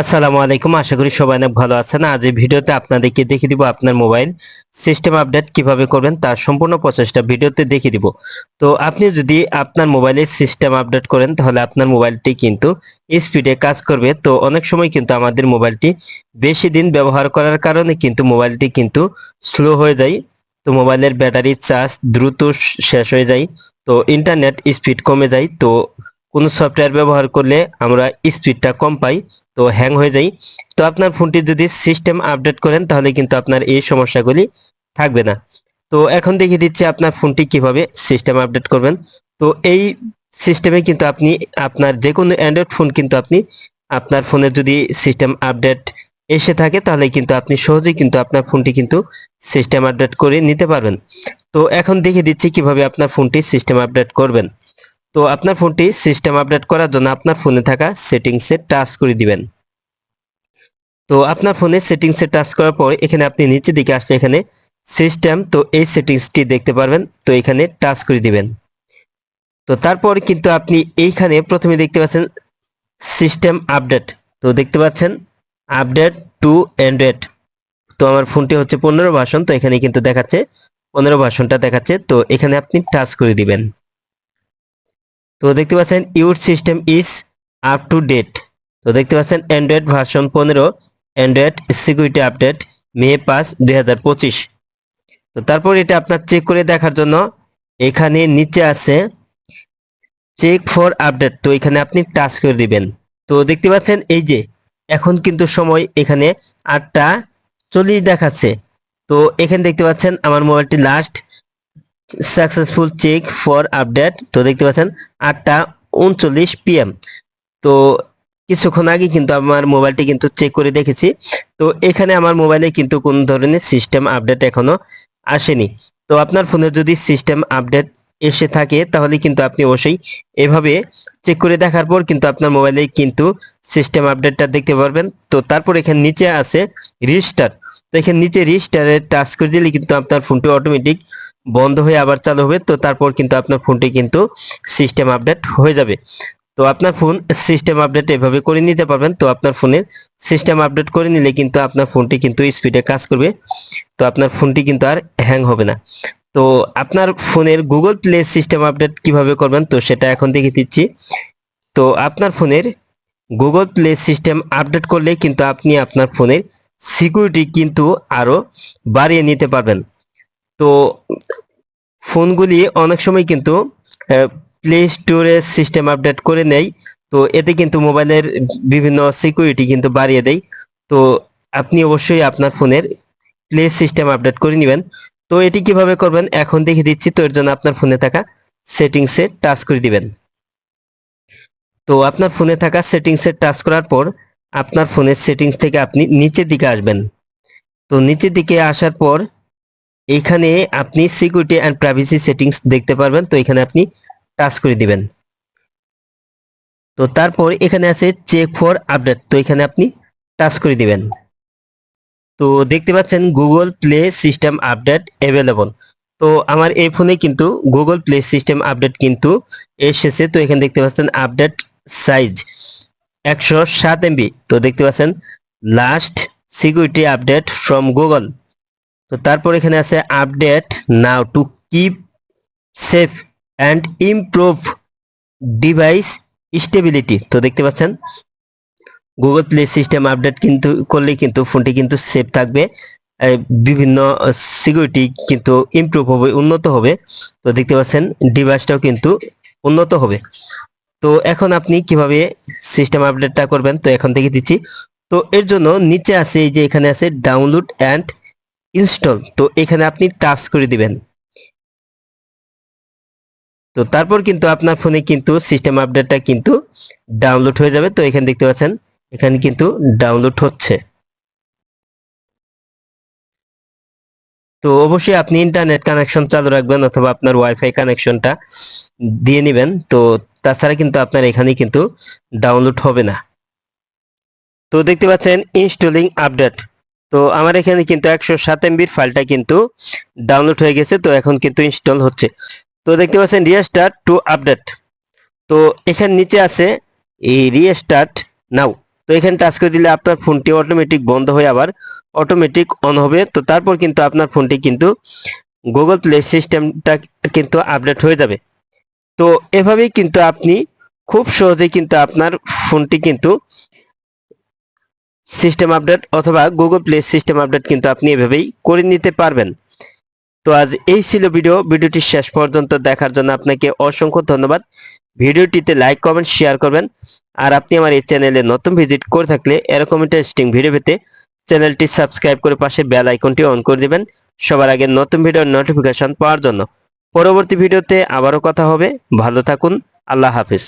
আসসালামু আলাইকুম। আশা করি সবাই অনেক ভালো আছেন। আজ এই ভিডিওতে আপনাদেরকে দেখিয়ে দিব আপনার মোবাইল সিস্টেম আপডেট কীভাবে করবেন, তার সম্পূর্ণ প্রসেসটা ভিডিওতে দেখিয়ে দিব। তো আপনি যদি আপনার মোবাইলের সিস্টেম আপডেট করেন, তাহলে আপনার মোবাইলটি কিন্তু স্পিডে কাজ করবে। তো অনেক সময় কিন্তু আমাদের মোবাইলটি বেশি দিন ব্যবহার করার কারণে কিন্তু মোবাইলটি কিন্তু স্লো হয়ে যায়। তো মোবাইলের ব্যাটারি চার্জ দ্রুত শেষ হয়ে যায়। তো ইন্টারনেট স্পিড কমে যায়। তো কোনো সফটওয়্যার ব্যবহার করলে আমরা স্পিডটা কম পাই। তো হ্যাং হয়ে যায়। তো আপনার ফোনটি যদি সিস্টেম আপডেট করেন, তাহলে কিন্তু আপনার এই সমস্যাগুলি থাকবে না। তো এখন দেখিয়ে দিচ্ছি আপনার ফোনটি কীভাবে সিস্টেম আপডেট করবেন। তো এই সিস্টেমে কিন্তু আপনি, আপনার যে কোনো অ্যান্ড্রয়েড ফোন কিন্তু আপনি, আপনার ফোনে যদি সিস্টেম আপডেট এসে থাকে, তাহলে কিন্তু আপনি সহজেই কিন্তু আপনার ফোনটি কিন্তু সিস্টেম আপডেট করে নিতে পারবেন। তো এখন দেখিয়ে দিচ্ছি কীভাবে আপনার ফোনটি সিস্টেম আপডেট করবেন। তো আপনার ফোনটি সিস্টেম আপডেট করার জন্য আপনার ফোনে থাকা সেটিংসে টাচ করে দিবেন। তো আপনার ফোনে সেটিংসে টাচ করার পর এখানে আপনি নিচের দিকে আসলে এখানে সিস্টেম তো এই সেটিংসটি দেখতে পারবেন, তো এখানে টাচ করে দিবেন। তো তারপর কিন্তু আপনি এইখানে প্রথমে দেখতে পাচ্ছেন সিস্টেম আপডেট তো দেখতে পাচ্ছেন আপডেট টু অ্যান্ড্রয়েড তো আমার ফোনটি হচ্ছে পনেরো ভাষণ তো এখানে কিন্তু দেখাচ্ছে, পনেরো ভাষণটা দেখাচ্ছে, তো এখানে আপনি টাচ করে দিবেন। তো দেখতে পাচ্ছেন, your system is up to date. তো দেখতে পাচ্ছেন, অ্যান্ড্রয়েড ভার্সন পনেরো, অ্যান্ড্রয়েড সিকিউরিটি আপডেট মে পাঁচ, দুই তো তারপর এটা আপনার চেক করে দেখার জন্য এখানে নিচে আছে, চেক ফর আপডেট। তো এখানে আপনি টাচ করে দিবেন। তো দেখতে পাচ্ছেন, এই যে, এখন কিন্তু সময় এখানে আটটা চল্লিশ দেখাচ্ছে। তো এখানে দেখতে পাচ্ছেন, আমার মোবাইলটি last successful check for update তো দেখতে পাচ্ছেন, আটটা উনচল্লিশ পিএম তো কিছুক্ষণ আগে কিন্তু আমার মোবাইলটি কিন্তু চেক করে দেখেছি। তো এখানে আমার মোবাইলে কিন্তু কোন ধরনের সিস্টেম আপডেট এখনও আসেনি। তো আপনার ফোনে যদি সিস্টেম আপডেট এসে থাকে, তাহলে কিন্তু আপনি অবশ্যই এভাবে চেক করে দেখার পর কিন্তু আপনার মোবাইলে কিন্তু সিস্টেম আপডেটটা দেখতে পারবেন। তো তারপর এখানে নিচে আছে রিস্টার তো এখানে নিচে রিস্টারে টাচ করে দিলে কিন্তু আপনার ফোনটি অটোমেটিক বন্ধ হয়ে আবার চালু হবে, তো তারপর কিন্তু আপনার ফোনটি কিন্তু সিস্টেম আপডেট হয়ে যাবে। তো আপনার ফোন সিস্টেম আপডেট এভাবে করে নিতে পারবেন, তো আপনার ফোনের সিস্টেম আপডেট করে নিলে কিন্তু আপনার ফোনটি কিন্তু স্পিডে কাজ করবে, তো আপনার ফোনটি কিন্তু আর হ্যাং হবে না। তো আপনার ফোনের গুগল প্লে সিস্টেম আপডেট কীভাবে করবেন, তো সেটা এখন দেখিয়ে দিচ্ছি। তো আপনার ফোনের গুগল প্লে সিস্টেম আপডেট করলে কিন্তু আপনি আপনার ফোনের সিকিউরিটি কিন্তু আরও বাড়িয়ে নিতে পারবেন। তো ফোনগুলি অনেক সময় কিন্তু প্লে স্টোরে সিস্টেম আপডেট করে নেয়। তো এতে কিন্তু মোবাইলের বিভিন্ন সিকিউরিটি কিন্তু বাড়িয়ে দেয়। তো আপনি অবশ্যই আপনার ফোনের প্লে সিস্টেম আপডেট করে নেবেন। তো এটি কীভাবে করবেন, এখন দেখে দিচ্ছি। তো এর জন্য আপনার ফোনে থাকা সেটিংসে টাচ করে দিবেন। তো আপনার ফোনে থাকা সেটিংসে টাচ করার পর আপনার ফোনের সেটিংস থেকে আপনি নিচের দিকে আসবেন। তো নিচের দিকে আসার পর এইখানে আপনি সিকিউরিটি অ্যান্ড প্রাইভেসি সেটিংস দেখতে পারবেন। তো এখানে আপনি টাচ করে দিবেন। তো তারপর এখানে আছে চেক ফর আপডেট তো এখানে আপনি টাচ করে দিবেন। তো দেখতে পাচ্ছেন Google Play system update available তো আমার এই ফোনে কিন্তু গুগল প্লে সিস্টেম আপডেট কিন্তু এসেছে। তো এখানে দেখতে পাচ্ছেন আপডেট সাইজ একশো সাত এমবি তো দেখতে পাচ্ছেন last security update from Google তো তারপর এখানে আছে update now to keep safe and improve device stability তো দেখতে পাচ্ছেন গুগল প্লে সিস্টেম আপডেট কিন্তু করলে কিন্তু ফোনটি কিন্তু সেফ থাকবে। বিভিন্ন সিকিউরিটি কিন্তু ইমপ্রুভ হবে, উন্নত হবে। তো দেখতে পাচ্ছেন ডিভাইসটাও কিন্তু উন্নত হবে। তো এখন আপনি কীভাবে সিস্টেম আপডেটটা করবেন? তো এখন থেকে দিচ্ছি। তো এর জন্য নিচে আছে এই যে এখানে আছে ডাউনলোড অ্যান্ড ইনস্টল তো এখানে আপনি টাচ করে দিবেন। তো তারপর কিন্তু আপনার ফোনে কিন্তু সিস্টেম আপডেটটা কিন্তু ডাউনলোড হয়ে যাবে। তো এখানে দেখতে পাচ্ছেন, এখানে কিন্তু ডাউনলোড হচ্ছে। তো অবশ্যই আপনি ইন্টারনেট কানেকশন চালু রাখবেন অথবা আপনার ওয়াইফাই কানেকশনটা দিয়ে নেবেন। তো তাছাড়া কিন্তু আপনার এখানে কিন্তু ডাউনলোড হবে না। তো দেখতে পাচ্ছেন ইনস্টলিং আপডেট তো আমার এখানে কিন্তু একশো সাত এমবির ফাইলটা কিন্তু ডাউনলোড হয়ে গেছে, তো এখন কিন্তু ইনস্টল হচ্ছে। তো দেখতে পাচ্ছেন রিস্টার্ট টু আপডেট তো এখানে নিচে আছে এই রিস্টার্ট নাও তো এখানে টাচ করে দিলে আপনার ফোনটি অটোমেটিক বন্ধ হয়ে আবার অটোমেটিক অন হবে। তো তারপর কিন্তু আপনার ফোনটি কিন্তু গুগল প্লে সিস্টেমটা কিন্তু আপডেট হয়ে যাবে। তো এভাবেই কিন্তু আপনি খুব সহজেই কিন্তু আপনার ফোনটি কিন্তু সিস্টেম আপডেট অথবা গুগল প্লে সিস্টেম আপডেট কিন্তু আপনি এভাবেই করে নিতে পারবেন। তো আজ এই ছিল ভিডিও। ভিডিওটি শেষ পর্যন্ত দেখার জন্য আপনাকে অসংখ্য ধন্যবাদ। ভিডিওটিতে লাইক কমেন্ট শেয়ার করবেন। আর আপনি আমার এই চ্যানেলে নতুন ভিজিট করে থাকলে এরকম ইন্টারেস্টিং ভিডিও পেতে চ্যানেলটি সাবস্ক্রাইব করে পাশে বেল আইকনটি অন করে দিবেন। সবার আগে নতুন ভিডিওর নোটিফিকেশন পাওয়ার জন্য। পরবর্তী ভিডিওতে আবারও কথা হবে। ভালো থাকুন। আল্লাহ হাফিজ।